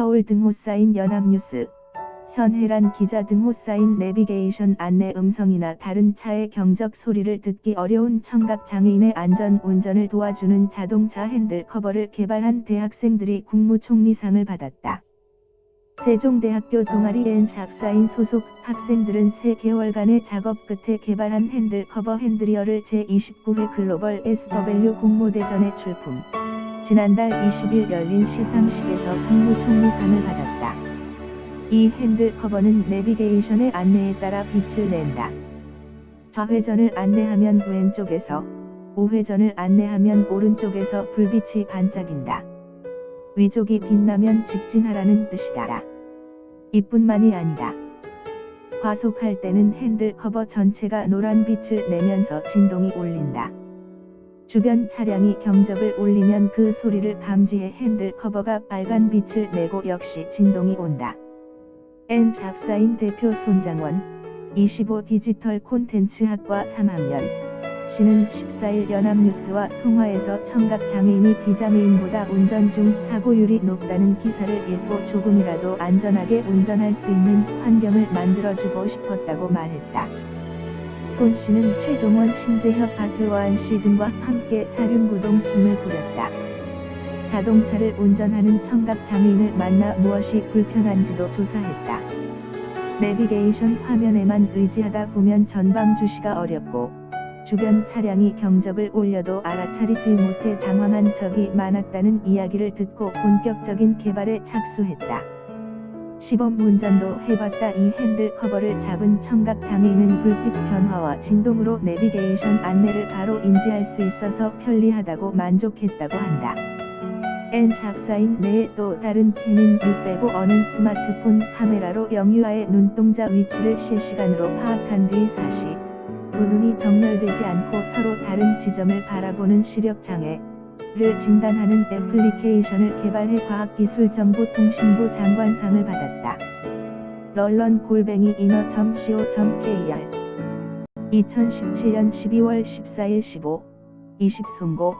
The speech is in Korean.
서울 등호 사인 연합뉴스 현혜란 기자 등호 사인 내비게이션 안내 음성이나 다른 차의 경적 소리를 듣기 어려운 청각 장애인의 안전 운전을 도와주는 자동차 핸들 커버를 개발한 대학생들이 국무총리상을 받았다. 세종대학교 동아리 앤 작사인 소속 학생들은 3개월간의 작업 끝에 개발한 핸들 커버 핸드리어를 제29회 글로벌 SW 공모대전에 출품. 지난달 20일 열린 시상식에서 국무총리 상을 받았다. 이 핸들 커버는 내비게이션의 안내에 따라 빛을 낸다. 좌회전을 안내하면 왼쪽에서, 우회전을 안내하면 오른쪽에서 불빛이 반짝인다. 위쪽이 빛나면 직진하라는 뜻이다. 이뿐만이 아니다. 과속할 때는 핸들 커버 전체가 노란 빛을 내면서 진동이 울린다. 주변 차량이 경적을 울리면 그 소리를 감지해 핸들 커버가 빨간 빛을 내고 역시 진동이 온다. N 작사인 대표 손장원 25 디지털 콘텐츠 학과 3학년 씨는 14일 연합뉴스와 통화에서 청각 장애인이 비장애인보다 운전 중 사고율이 높다는 기사를 읽고 조금이라도 안전하게 운전할 수 있는 환경을 만들어주고 싶었다고 말했다. 손 씨는 최종원 신재협 박효환 씨 등과 함께 사륜구동 팀을 꾸렸다. 자동차를 운전하는 청각 장애인을 만나 무엇이 불편한지도 조사했다. 내비게이션 화면에만 의지하다 보면 전방 주시가 어렵고 주변 차량이 경적을 올려도 알아차리지 못해 당황한 적이 많았다는 이야기를 듣고 본격적인 개발에 착수했다. 시범 운전도 해봤다. 이 핸들 커버를 잡은 청각 장애인은 불빛 변화와 진동으로 내비게이션 안내를 바로 인지할 수 있어서 편리하다고 만족했다고 한다. N 작사인 내에 또 다른 팀인 605는 스마트폰 카메라로 영유아의 눈동자 위치를 실시간으로 파악한 뒤 사시, 두 눈이 정렬되지 않고 서로 다른 지점을 바라보는 시력 장애 를 진단하는 애플리케이션을 개발해 과학기술정보통신부 장관상을 받았다. 럴런 골뱅이 인어.co.kr 2017년 12월 14일 15, 20 송고